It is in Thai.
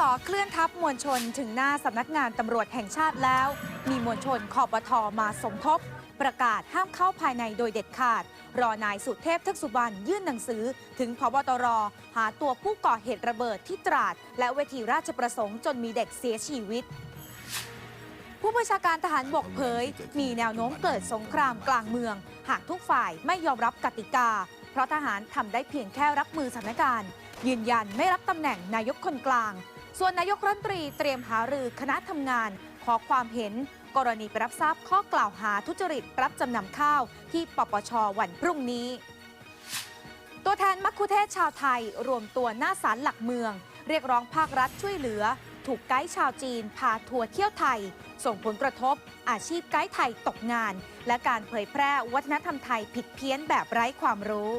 สเคลื่อนทัพมวลชนถึงหน้าสำนักงานตำรวจแห่งชาติแล้ว มีมวลชนคอปทมาสมทบ ประกาศห้ามเข้าภายในโดยเด็ดขาด รอนายสุเทพทึกสุบรรณยื่นหนังสือ ถึงพบตร หาตัวผู้ก่อเหตุระเบิดที่ตราด และเวทีราชประสงค์จนมีเด็กเสียชีวิตผู้บัญชาการทหารบกเผย มีแนวโน้มเกิดสงครามกลางเมือง หากทุกฝ่ายไม่ยอมรับกติกา เพราะทหารทำได้เพียงแค่รับมือสถานการณ์ ยืนยันไม่รับตำแหน่งนายกคนกลาง ส่วนนายกรัฐมนตรีเตรียมหารือคณะทำงาน ขอความเห็น กรณีไปรับทราบข้อกล่าวหาทุจริตรับจำนำข้าว ที่ปปชวันพรุ่งนี้ ตัวแทนมัคคุเทศชาวไทยรวมตัวหน้าศาลหลักเมือง เรียกร้องภาครัฐช่วยเหลือ ถูกไกด์ชาวจีน พาทัวร์เที่ยวไทย ส่งผลกระทบ อาชีพไกด์ไทยตกงาน และการเผยแพร่วัฒนธรรมไทยผิดเพี้ยนแบบไร้ความรู้